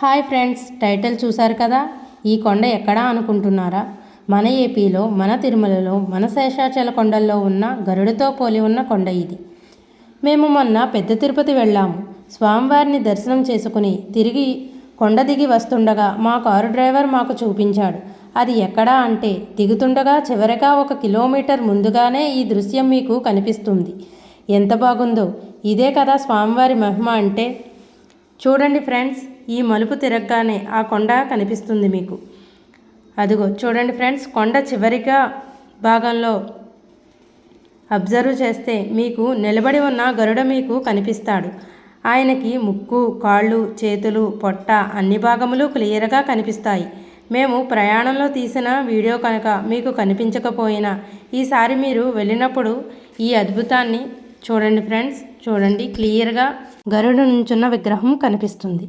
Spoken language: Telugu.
హాయ్ ఫ్రెండ్స్ టైటిల్ చూశారు కదా? ఈ కొండ ఎక్కడా అనుకుంటున్నారా? మన ఏపీలో మన తిరుమలలో మన శేషాచల కొండల్లో ఉన్న గరుడుతో పోలి ఉన్న కొండ ఇది. మేము మొన్న పెద్ద తిరుపతి వెళ్ళాము. స్వామివారిని దర్శనం చేసుకుని తిరిగి కొండ దిగి వస్తుండగా మా కారు డ్రైవర్ మాకు చూపించాడు. అది ఎక్కడా అంటే దిగుతుండగా చివరగా ఒక కిలోమీటర్ ముందుగానే ఈ దృశ్యం మీకు కనిపిస్తుంది. ఎంత బాగుందో. ఇదే కదా స్వామివారి మహిమ అంటే చూడండి ఫ్రెండ్స్ ఈ మలుపు తిరగగానే ఆ కొండ కనిపిస్తుంది మీకు. అదిగో చూడండి ఫ్రెండ్స్ కొండ చివరిగా భాగంలో అబ్జర్వ్ చేస్తే మీకు నిలబడి ఉన్న గరుడ మీకు కనిపిస్తాడు. ఆయనకి ముక్కు కాళ్ళు చేతులు పొట్ట అన్ని భాగములు క్లియర్గా కనిపిస్తాయి. మేము ప్రయాణంలో తీసిన వీడియో కనుక మీకు కనిపించకపోయినా ఈసారి మీరు వెళ్ళినప్పుడు ఈ అద్భుతాన్ని చూడండి ఫ్రెండ్స్ చూడండి క్లియర్గా గరుడు నుంచున్న విగ్రహం కనిపిస్తుంది.